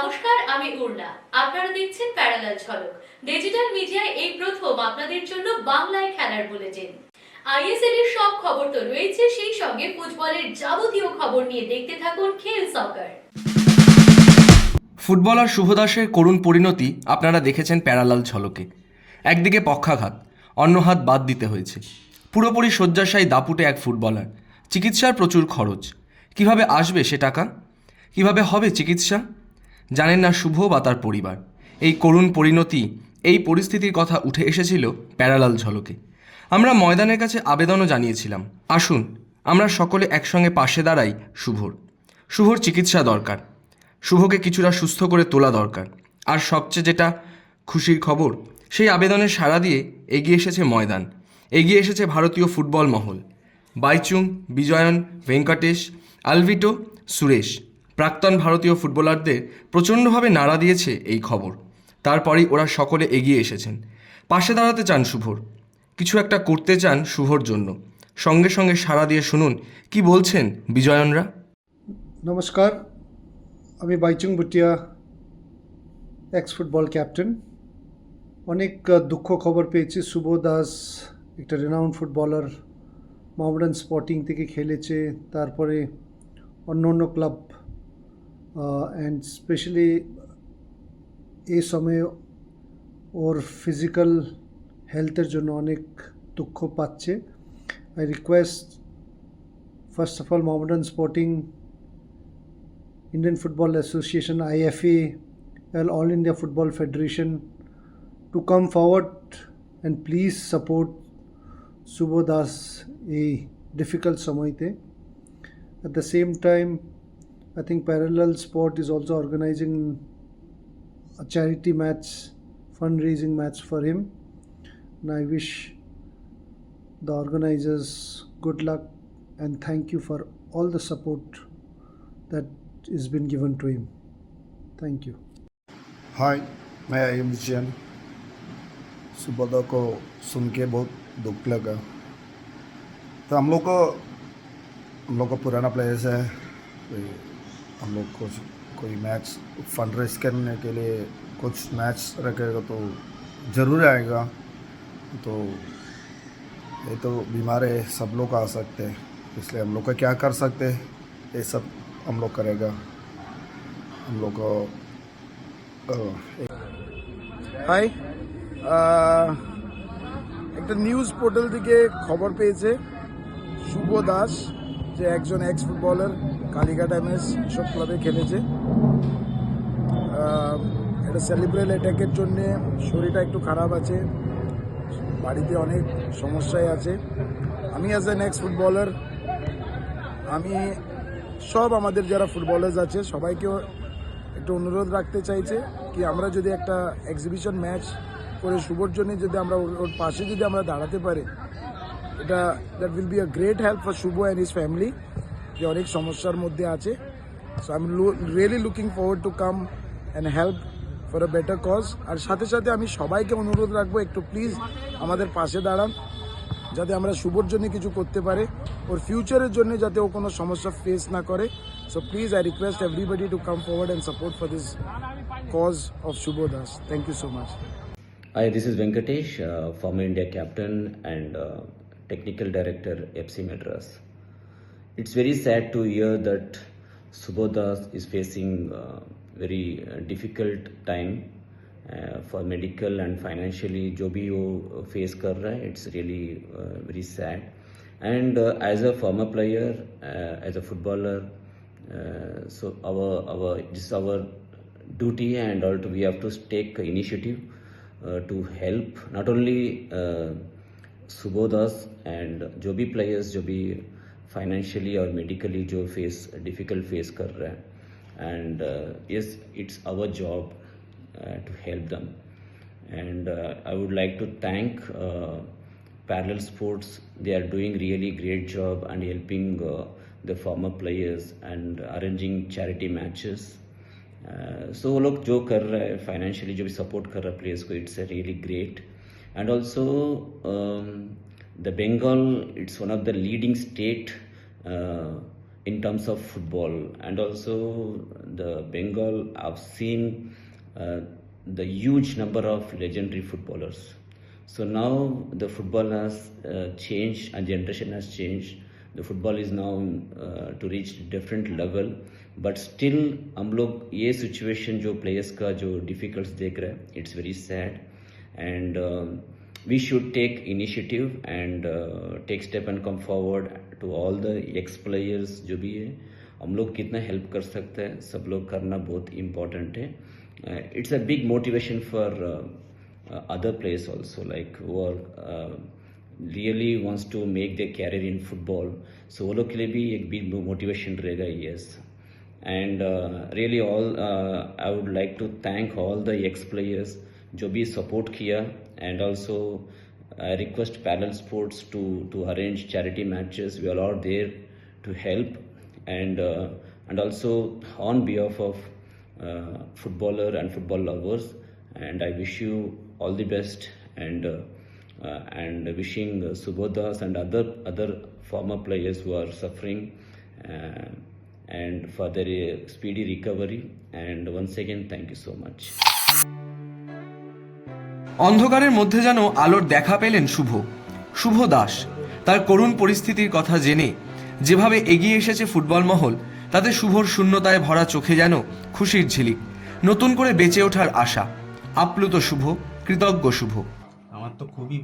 নমস্কার, আমি উর্না আপনারা দেখছেন প্যারালাল ঝলক। ডিজিটাল মিডিয়ায় এই প্রথম আপনাদের জন্য বাংলায় খেলার বুলেটিন। আইএসএল এর সব খবর তো রয়েছে, সেই সঙ্গে ফুটবলের যাবতীয় খবর নিয়ে দেখতে থাকুন খেল সকার ফুটবলার শুভদাসের করুণ পরিণতি আপনারা দেখেছেন প্যারালাল ঝলকে। একদিকে পক্ষাঘাত অন্য হাত বাদ দিতে হয়েছে। পুরোপুরি শয্যাশায়ী দাপুটে এক ফুটবলার। চিকিৎসার প্রচুর খরচ। কীভাবে আসবে সে টাকা? কীভাবে হবে চিকিৎসা? জানেন না শুভ বা তার পরিবার। এই করুণ পরিণতি, এই পরিস্থিতির কথা উঠে এসেছিল প্যারালাল ঝলকে। আমরা ময়দানের কাছে আবেদনও জানিয়েছিলাম। আসুন, আমরা সকলে একসঙ্গে পাশে দাঁড়াই শুভর। শুভর চিকিৎসা দরকার। শুভকে কিছুটা সুস্থ করে তোলা দরকার। আর সবচেয়ে যেটা খুশির খবর, সেই আবেদনের সাড়া দিয়ে এগিয়ে এসেছে ময়দান। এগিয়ে এসেছে ভারতীয় ফুটবল মহল। বাইচুং, বিজয়ন, ভেঙ্কটেশ, আলভিটো, সুরেশ। প্রাক্তন ভারতীয় ফুটবলারদের প্রচণ্ডভাবে নাড়া দিয়েছে এই খবর। তারপরেই ওরা সকলে এগিয়ে এসেছেন। পাশে দাঁড়াতে চান শুভর। কিছু একটা করতে চান শুভর জন্য। সঙ্গে সঙ্গে সাড়া দিয়ে শুনুন, কি বলছেন বিজয়নরা? নমস্কার। আমি Baichung Bhutia ex football captain অনেক দুঃখ খবর পেয়েছি। শুভ দাস একটা রেনাউন্ড ফুটবলার মোহামেডান স্পটিং থেকে খেলেছে। তারপরে অন্য অন্য club অ্যান্ড স্পেশালি এই সময়ে ওর ফিজিক্যাল হেলথের জন্য অনেক দুঃখ পাচ্ছে I request first of all Mohammedan Sporting Indian Football Association, IFA, and All India Football Federation to come forward and please support Subodhas a difficult Samoite. At the same time, I think Parallel Sport is also organizing a charity match, fundraising match for him. And I wish the organizers good luck and thank you for all the support that is been given to him. Thank you. Hi मैं आयुम जैन सुबोधा को सुन के बहुत दुख लगा तो हम लोग को हम लोग का पुराना प्लेयर्स है हम लोग कुछ कोई मैच फंड रेस करने के लिए कुछ मैच रखेगा तो ज़रूर आएगा तो ये तो बीमार है सब लोग आ सकते हैं इसलिए हम लोग का क्या कर सकते हैं ये सब हम लोग करेगा हम लोग को अ, হাই আহ, একটা নিউজ পোর্টাল থেকে খবর পেয়েছে শুভ দাস যে একজন এক্স ফুটবলার কালীঘাট এমএস এসব ক্লাবে খেলেছে। এটা সেলিব্রেল অ্যাটাকের জন্যে শরীরটা একটু খারাপ আছে। বাড়িতে অনেক সমস্যায় আছে। আমি অ্যাজ এন এক্স ফুটবলার আমি সব আমাদের যারা ফুটবলার্স আছে, সবাইকেও একটু অনুরোধ রাখতে চাইছে কি আমরা যদি একটা এক্সিবিশন ম্যাচ করে শুভর জন্য যদি আমরা ওর ওর পাশে যদি আমরা দাঁড়াতে পারি, এটা that will be a great help for Shubho and his family যে অনেক সমস্যার মধ্যে আছে। So I am really looking forward to come and help for a better cause আর সাথে সাথে আমি সবাইকে অনুরোধ রাখব একটু প্লিজ আমাদের পাশে দাঁড়ান যাতে আমরা শুভর জন্য কিছু করতে পারে। ওর ফিউচারের জন্য যাতে ও কোনো সমস্যা ফেস না করে। So please I request everybody to come forward and support for this cause of Shubho Das thank you so much this is Venkatesh, uh, former India captain and uh, technical director FC Madras. It's very sad to hear that Subodhas is facing uh, very uh, difficult time uh, for medical and financially जो भी वो face कर रहा है it's really uh, very sad and uh, as a former player uh, as a footballer uh, so our our this is our duty and also we have to take initiative uh, to help not only uh, Subodas and जो भी players जो भी Financially और medically जो face difficult face कर रहे हैं। And yes it's our job to help them and I would like to thank Parallel Sports they are doing really great job and helping the former players and arranging charity matches so वो लोग जो कर रहे हैं financially जो भी support कर रहे हैं प्लेयर्स को it's a really great and also The Bengal it's one of the leading state in terms of football and also the Bengal. I've seen uh, the huge number of legendary footballers. So now the football has uh, changed and generation has changed. The football is now uh, to reach different level. But still हम लोग ये situation जो players का जो डिफिकल्ट्स देख रहे हैं it's very sad and we should take initiative and uh, take step and come forward to all the ex players जो भी है। हम लोग कितना हेल्प कर सकते हैं। सब लोग करना बहुत इम्पोर्टेंट है। It's a big motivation for other players also like वो really wants to make the career in football so वो लोग के लिए भी एक बिग मोटिवेशन रहेगा yes and really all I would like to thank all the ex players जो भी support किया and also I request parallel sports to to arrange charity matches we all are there to help and uh, and also on behalf of uh, footballer and football lovers and I wish you all the best and uh, uh, and wishing uh, Subodas and other other former players who are suffering uh, and for their uh, speedy recovery. And once again, thank you so much. অন্ধকারের মধ্যে যেন আলোর দেখা পেলেন শুভ। শুভ দাস। তার করুণ পরিস্থিতির কথা জেনে যেভাবে এগিয়ে এসেছে ফুটবল মহল, তাতে শুভর শূন্যতায় ভরা চোখে যেন খুশির ঝিলিক। নতুন করে বেঁচে ওঠার আশা। আপ্লুত শুভ, কৃতজ্ঞ শুভ। আমার তো খুবই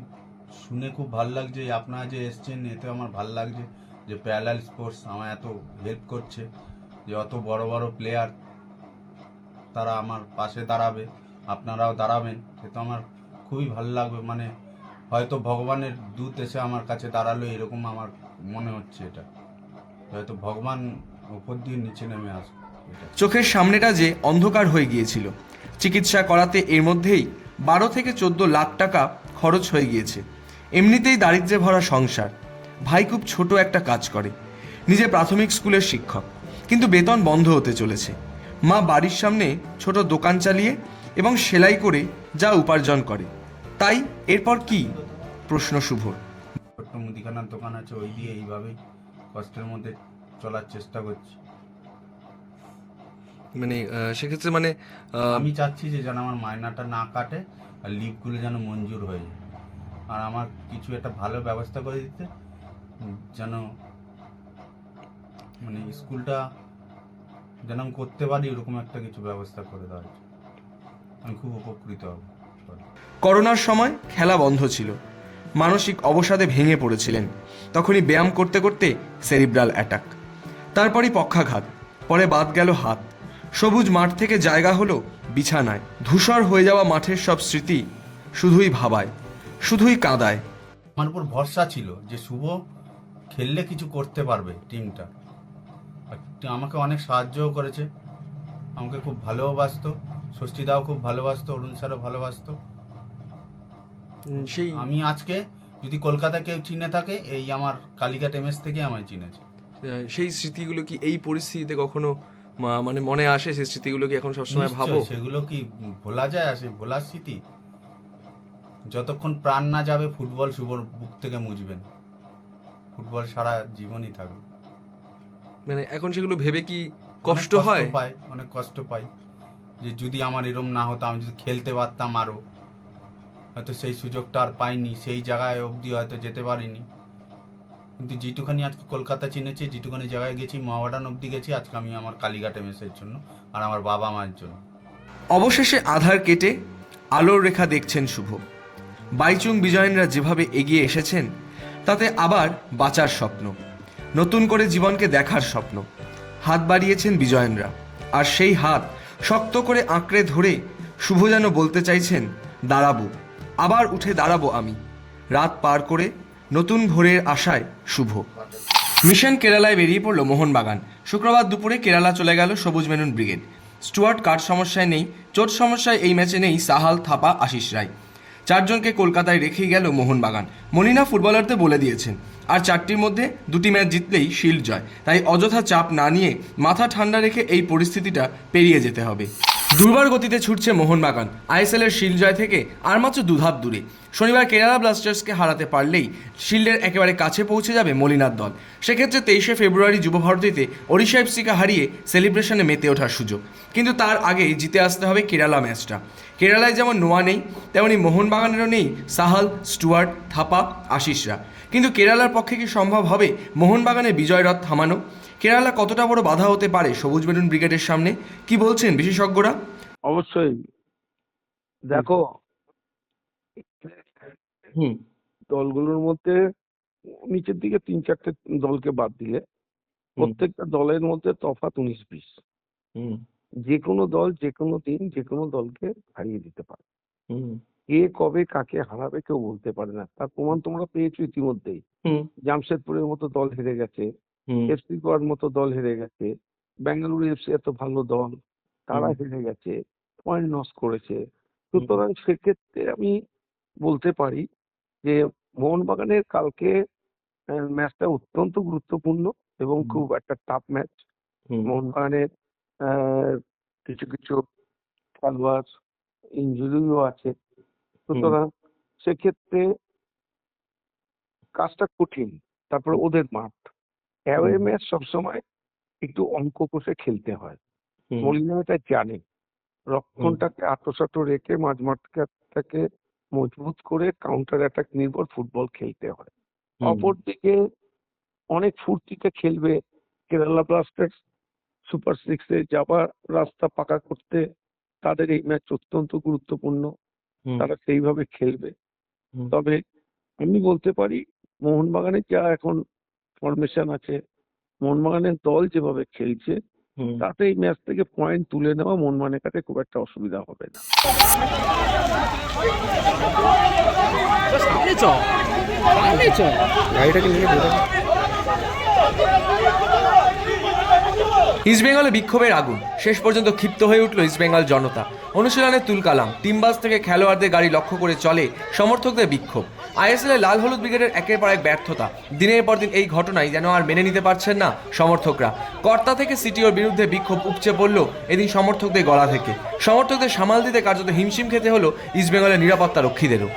শুনে খুব ভালো লাগছে আপনারা যে এসছেন এতে আমার ভালো লাগছে যে প্যারালাল স্পোর্টস আমার এত হেল্প করছে, যে অত বড় বড় প্লেয়ার তারা আমার পাশে দাঁড়াবে, আপনারাও দাঁড়াবেন সে তো আমার খুবই ভালো লাগবে মানে হয়তো ভগবানের দূত এসে আমার কাছে দাঁড়াল, এরকম আমার মনে হচ্ছে এটা। হয়তো ভগবান ওপর দিয়ে নিচে নেমে আসবে চোখের সামনেটা যে অন্ধকার হয়ে গিয়েছিল, চিকিৎসা করাতে এর মধ্যেই বারো থেকে চোদ্দ লাখ টাকা খরচ হয়ে গিয়েছে। এমনিতেই দারিদ্র্যে ভরা সংসার, ভাই খুব ছোট একটা কাজ করে, নিজে প্রাথমিক স্কুলের শিক্ষক, কিন্তু বেতন বন্ধ হতে চলেছে। মা বাড়ির সামনে ছোট দোকান চালিয়ে এবং সেলাই করে যা উপার্জন করে। তাই এরপর কি প্রশ্ন শুভর ছোট্ট মুদিখানার দোকান আছে ওই দিয়ে এইভাবেই কষ্টের মধ্যে চলার চেষ্টা করছি। মানে সেক্ষেত্রে মানে আমি চাচ্ছি যে যেন আমার মায়নাটা না কাটে আর লিভগুলো যেন মঞ্জুর হয়ে যায়। আর আমার কিছু একটা ভালো ব্যবস্থা করে দিতে যেন মানে স্কুলটা যেন আমি করতে পারি এরকম একটা কিছু ব্যবস্থা করে দেওয়া আমি খুব উপকৃত হব। করোনার সময় খেলা বন্ধ ছিল। মানসিক অবসাদে ভেঙে পড়েছিলেন। তখনই ব্যায়াম করতে করতে সেরিব্রাল অ্যাটাক। তারপরই পক্ষাঘাত। পরে বাদ গেল হাত। সবুজ মাঠ থেকে জায়গা হলো বিছানায়। ধূসর হয়ে যাওয়া মাঠের সব স্মৃতি শুধুই ভাবায়, শুধুই কাঁদায়। আমার উপর ভরসা ছিল যে শুভ খেললে কিছু করতে পারবে টিমটা। আমাকে অনেক সাহায্যও করেছে। আমাকে খুব ভালোবাসতো ষষ্ঠীদাও খুব ভালোবাসতো অরুণ স্যারও ভালোবাসতো। সেই আমি আজকে যদি কলকাতা কেউ চিনে থাকে এই আমার কালিঘাট এমএস থেকে আমায় চিনেছে। সেই স্মৃতিগুলো কি এই পরিস্থিতিতে কখনো মানে মনে আসে সেই স্মৃতিগুলো কি এখন সবসময় নিশ্চয়ই, সেগুলো কি ভোলা যায় আসে ভোলার স্মৃতি? যতক্ষণ প্রাণ না যাবে ফুটবল শুভর বুক থেকে মুছবেন। ফুটবল সারা জীবনই থাকবে। মানে এখন সেগুলো ভেবে কি অনেক পাই অনেক কষ্ট পাই। যে যদি আমার এরম না হতো, আমি যদি খেলতে পারতাম আরও। হয়তো সেই সুযোগটা আর পাইনি, সেই জায়গায় অবধি হয়তো যেতে পারিনি। কিন্তু যেটুখানি আজকে কলকাতা চিনেছি, যেটুখানি জায়গায় গেছি, মহাবাডান অবধি গেছি, আজকে আমি আমার কালীঘাটে মেসের জন্য আর আমার বাবা মায়ের জন্য। অবশেষে আধার কেটে আলোর রেখা দেখছেন শুভ। বাইচুং বিজয়নরা যেভাবে এগিয়ে এসেছেন, তাতে আবার বাঁচার স্বপ্ন। নতুন করে জীবনকে দেখার স্বপ্ন। হাত বাড়িয়েছেন বিজয়নরা। আর সেই হাত শক্ত করে আঁকড়ে ধরে শুভ যেন বলতে চাইছেন, দাঁড়াবো, আবার উঠে দাঁড়াবো আমি। রাত পার করে নতুন ভোরের আশায় শুভ। মিশন কেরালায় বেরিয়ে পড়ল মোহনবাগান। শুক্রবার দুপুরে কেরালা চলে গেল সবুজ মেনুন ব্রিগেড। স্টুয়ার্ট কার্ড সমস্যায় নেই, চোট সমস্যায় এই ম্যাচে নেই সাহাল, থাপা, আশিস রায়। চারজনকে কলকাতায় রেখেই গেল মোহনবাগান। মলিনা ফুটবলারদের বলে দিয়েছেন, আর চারটির মধ্যে দুটি ম্যাচ জিতলেই শিল্ড জয় তাই অযথা চাপ না নিয়ে মাথা ঠান্ডা রেখে এই পরিস্থিতিটা পেরিয়ে যেতে হবে। দুর্বার গতিতে ছুটছে মোহনবাগান। আইএসএল এর শিল্ড জয় থেকে আর মাত্র দুধাপ দূরে। শনিবার কেরালা ব্লাস্টার্সকে হারাতে পারলেই শিল্ডের একেবারে কাছে পৌঁছে যাবে মলিনার দল। সেক্ষেত্রে তেইশে ফেব্রুয়ারি যুবভারতীতে ওড়িশা এফসিকে হারিয়ে সেলিব্রেশনে মেতে ওঠার সুযোগ। কিন্তু তার আগেই জিতে আসতে হবে কেরালা ম্যাচটা। কেরালায় যেমন নোয়া নেই তেমনি মোহনবাগানেরও নেই সাহাল স্টুয়ার্ট থাপা আশিসরা। কিন্তু কেরালার পক্ষে কি সম্ভব হবে? মোহনবাগানে বিজয় রথ থামানো। কেরালা কতটা বড় বাধা হতে পারে সবুজ মেরুন ব্রিগেডের সামনে? কি বলছেন বিশেষজ্ঞরা? অবশ্যই। দেখো হুম। দলগুলোর মধ্যে নিচের দিকে তিন চারটে দলকে বাদ দিলে প্রত্যেকটা দলের মধ্যে তফাৎ উনিশ বিশ। হুম। যে কোনো দল যে কোনো দিন যে কোনো দলকে হারিয়ে দিতে পারে। কে কবে কাকে হারাবে কেউ বলতে পারে না। তার প্রমাণ তোমরা পেয়েছ ইতিমধ্যেই। জামশেদপুরের মতো দল হেরে গেছে এফসি গোয়ার মতো দল হেরে গেছে বেঙ্গালুরু এফসি এত ভালো দল তারা হেরে গেছে পয়েন্ট লস করেছে। সুতরাং সেক্ষেত্রে আমি বলতে পারি যে মোহনবাগানের কালকে ম্যাচটা অত্যন্ত গুরুত্বপূর্ণ এবং খুব একটা টাফ ম্যাচ মোহনবাগানের কিছু কিছু খেলোয়াড় ইঞ্জুরিও আছে। সুতরাং সেক্ষেত্রে কাজটা কঠিন তারপরে ওদের মাঠ। অ্যাওয়ে। ম্যাচ সবসময় একটু অঙ্ক কষে খেলতে হয়। মলিনা এটা জানে। রক্ষণটাকে আত্মসাত রেখে মাঝ মাঠটাকে মজবুত করে কাউন্টার অ্যাটাক নির্ভর ফুটবল খেলতে হয়। অপরদিকে অনেক ফুর্তিতে খেলবে কেরালা ব্লাস্টার্স সুপার সিক্সে যাবার রাস্তা পাকা করতে তাদের এই ম্যাচ অত্যন্ত গুরুত্বপূর্ণ। তারা সেইভাবে খেলবে। তবে আমি বলতে পারি মোহনবাগানের যা এখন ফরমেশন আছে মোহনবাগানের দল যেভাবে খেলছে। তাতে এই ম্যাচ থেকে পয়েন্ট তুলে নেওয়া মোহনবাগানের কাছে খুব একটা অসুবিধা হবে না। ইস্টবেঙ্গলে বিক্ষোভের আগুন। শেষ পর্যন্ত ক্ষিপ্ত হয়ে উঠল ইস্টবেঙ্গল জনতা। অনুশীলনে তুলকালাম টিমবাস থেকে খেলোয়াড়দের গাড়ি লক্ষ্য করে চলে সমর্থকদের বিক্ষোভ। আইএসএল লাল হলুদ ব্রিগেডের একের পর এক ব্যর্থতা। দিনের পর দিন এই ঘটনায় যেন আর মেনে নিতে পারছেন না সমর্থকরা। কর্তা থেকে সিটিওর বিরুদ্ধে বিক্ষোভ উপচে পড়ল এদিন সমর্থকদের গলা থেকে। সমর্থকদের সামাল দিতে কার্যত হিমশিম খেতে হলো ইস্টবেঙ্গলের নিরাপত্তা রক্ষীদেরও।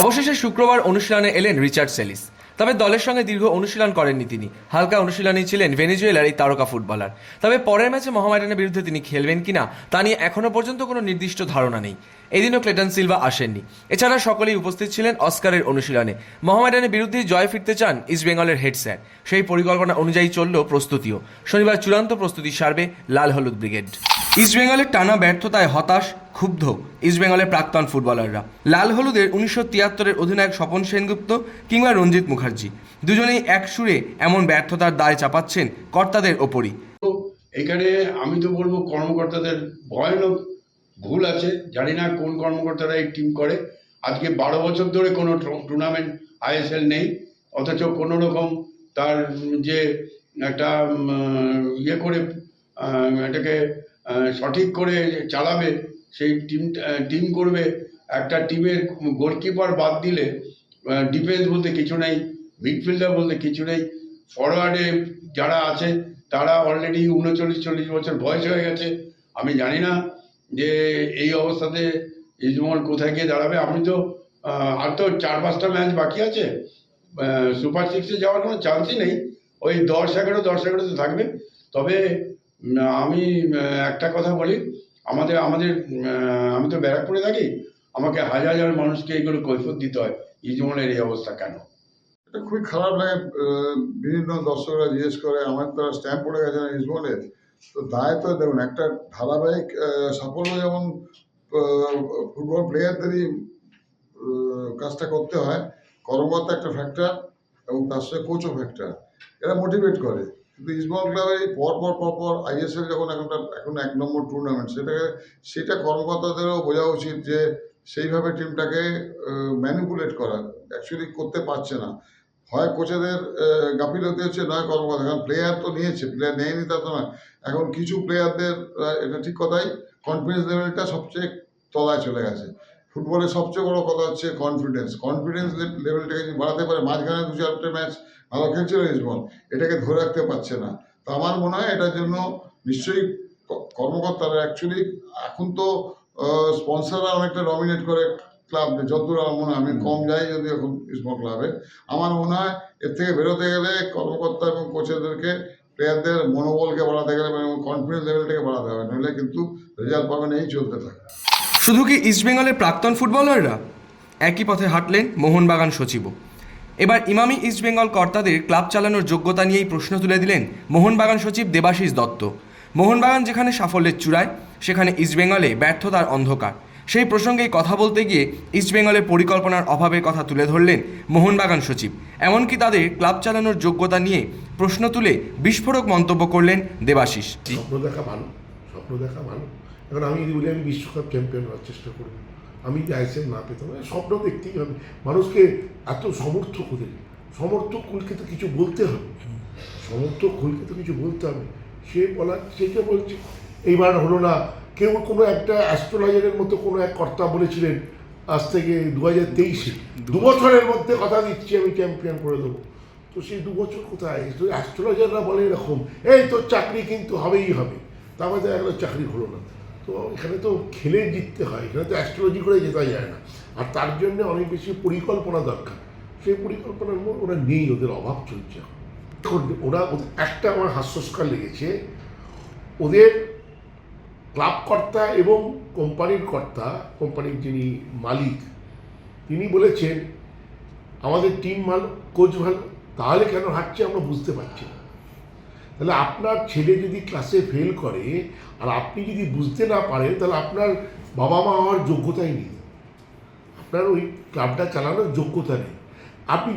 অবশেষে শুক্রবার অনুশীলনে এলেন রিচার্ড সেলিস। তবে দলের সঙ্গে দীর্ঘ অনুশীলন করেননি তিনি। হালকা অনুশীলনেই ছিলেন ভেনেজুয়েলার এই তারকা ফুটবলার। তবে পরের ম্যাচে মোহামেডানের বিরুদ্ধে তিনি খেলবেন কিনা, তা নিয়ে এখনও পর্যন্ত কোনো নির্দিষ্ট ধারণা নেই। এদিনও ক্লেটন সিলভা আসেননি। এছাড়া সকলেই উপস্থিত ছিলেন অস্কারের অনুশীলনে। মোহামেডানের বিরুদ্ধে জয় ফিরতে চান ইস্টবেঙ্গলের হেড স্যার। সেই পরিকল্পনা অনুযায়ী চলল প্রস্তুতিও। শনিবার চূড়ান্ত প্রস্তুতি সারবে লাল হলুদ ব্রিগেড। ইস্টবেঙ্গলের টানা ব্যর্থতায় হতাশ, ক্ষুব্ধ ইস্টবেঙ্গলের প্রাক্তন ফুটবলাররা। লাল হলুদের উনিশশো তিয়াত্তরের অধিনায়ক স্বপন সেনগুপ্ত কিংবা রঞ্জিত মুখার্জি। দুজনেই এক সুরে এমন ব্যর্থতার দায় চাপাচ্ছেন কর্তাদের ওপরই। এখানে আমি তো বলব কর্মকর্তাদের ভয়ানক ভুল আছে। জানি না কোন কর্মকর্তারা এই টিম করে। আজকে বারো বছর ধরে কোনো টুর্নামেন্ট আইএসএল নেই। অথচ কোনো রকম তার যে একটা ইয়ে করে এটাকে সঠিক করে চালাবে, সেই টিম টিম করবে। একটা টিমের গোলকিপার বাদ দিলে ডিফেন্স বলতে কিছু নেই মিডফিল্ডার বলতে কিছু নেই। ফরওয়ার্ডে যারা আছে, তারা অলরেডি উনচল্লিশ, চল্লিশ বছর বয়স হয়ে গেছে। আমি জানি না যে এই অবস্থাতে ইজমল কোথায় গিয়ে দাঁড়াবে। আমি তো আর তো চার পাঁচটা ম্যাচ বাকি আছে। সুপার সিক্সে যাওয়ার কোনো চান্সই নেই। ওই দশ, এগারো, দশ এগারোতে থাকবে। তবে আমি একটা কথা বলি। আমাদের আমাদের আমি তো ব্যারাকপুরে থাকি। আমাকে হাজার হাজার মানুষকে এগুলো কৈফত দিতে হয়। ইজমলের এই অবস্থা কেন? এটা খুবই খারাপ লাগে বিভিন্ন দর্শকরা জিজ্ঞেস করে, আমার তো স্ট্যাম্প পড়ে গেছে না ইসবলের তো দায় তো দেখুন, একটা ধারাবাহিক সাফল্য যেমন ফুটবল প্লেয়ারদেরই কাজটা করতে হয়, কর্মকর্তা একটা ফ্যাক্টর এবং তার সঙ্গে কোচও ফ্যাক্টর এরা মোটিভেট করে। কিন্তু ক্লাবে এই পর পর পর পর আইএসএল যখন এখন এখন এক নম্বর টুর্নামেন্ট সেটাকে, সেটা কর্মকর্তাদেরও বোঝা উচিত যে সেইভাবে টিমটাকে ম্যানিপুলেট করা অ্যাকচুয়ালি করতে পারছে না। হয় কোচেদের গাফিলতি হচ্ছে, নয় কর্মকর্তা, কারণ প্লেয়ার তো নিয়েছে প্লেয়ার নেয়নি তা তো নয়। এখন কিছু প্লেয়ারদের এটা ঠিক কথাই কনফিডেন্স লেভেলটা সবচেয়ে তলায় চলে গেছে। ফুটবলের সবচেয়ে বড় কথা হচ্ছে কনফিডেন্স কনফিডেন্স লেভেলটাকে যদি বাড়াতে পারে, মাঝখানে দু চারটে ম্যাচ ভালো খেলছিল ইসবল এটাকে ধরে রাখতে পারছে না। তো আমার মনে হয় এটার জন্য নিশ্চয়ই কর্মকর্তারা অ্যাকচুয়ালি এখন তো স্পন্সররা অনেকটা ডমিনেট করে ক্লাব যতদূর আমার মনে হয়, আমি কম যাই যদি এখন ইসবল ক্লাবে আমার মনে হয় এর থেকে বেরোতে গেলে কর্মকর্তা এবং কোচেদেরকে প্লেয়ারদের মনোবলকে বাড়াতে গেলে এবং কনফিডেন্স লেভেলটাকে বাড়াতে হবে। নইলে কিন্তু রেজাল্ট পাবেন এই চলতে থাকে। শুধু কি ইস্টবেঙ্গলের প্রাক্তন ফুটবলাররা একই পথে হাঁটলেন মোহনবাগান সচিবও এবার ইমামি ইস্টবেঙ্গল কর্তাদের ক্লাব চালানোর যোগ্যতা নিয়েই প্রশ্ন তুলে দিলেন মোহনবাগান সচিব দেবাশিস দত্ত। মোহনবাগান যেখানে সাফল্যের চূড়ায়, সেখানে ইস্টবেঙ্গলে ব্যর্থতার অন্ধকার। সেই প্রসঙ্গেই কথা বলতে গিয়ে ইস্টবেঙ্গলের পরিকল্পনার অভাবের কথা তুলে ধরলেন মোহনবাগান সচিব। এমনকি তাদের ক্লাব চালানোর যোগ্যতা নিয়ে প্রশ্ন তুলে বিস্ফোরক মন্তব্য করলেন দেবাশিস। স্বপ্ন দেখা ভালো স্বপ্ন দেখা ভালো এখন আমি যদি বলি আমি বিশ্বকাপ চ্যাম্পিয়ন হওয়ার চেষ্টা করব। আমি যে আইসিএল না পেতাম স্বপ্ন দেখতেই হবে। মানুষকে এত সমর্থক ওদের সমর্থক কুলকে তো কিছু বলতে হবে। সমর্থক কুলকে তো কিছু বলতে হবে। সে বলার সেটা বলছে এইবার হলো না কেউ কোনো একটা অ্যাস্ট্রোলজারের মতো কোনো এক কর্তা বলেছিলেন আজ থেকে দু হাজার তেইশে দু বছরের মধ্যে কথা দিচ্ছি আমি চ্যাম্পিয়ন করে দেবো। তো সেই দু বছর কোথায় অ্যাস্ট্রোলজাররা বলে এরকম এই তোর চাকরি কিন্তু হবেই হবে। তারপরে দেখা গেলো চাকরি হলো না। তো এখানে তো খেলে জিততে হয়, এখানে তো অ্যাস্ট্রোলজি করে জেতা যায় না। আর তার জন্য অনেক বেশি পরিকল্পনা দরকার। সেই পরিকল্পনার মধ্যে ওরা নেই, ওদের অভাব চলছে। এখন। ওরা একটা আমার হাস্যস্কার লেগেছে, ওদের ক্লাব কর্তা এবং কোম্পানির কর্তা, কোম্পানির যিনি মালিক, তিনি বলেছেন, আমাদের টিম ভালো কোচ ভালো, তাহলে কেন হাঁটছে আমরা বুঝতে পারছি না। তাহলে আপনার ছেলে যদি ক্লাসে ফেল করে, আর আপনি যদি বুঝতে না পারেন, তাহলে আপনার বাবা মা হওয়ার যোগ্যতাই নেই। আপনার ওই ক্লাবটা চালানোর যোগ্যতা নেই। আপনি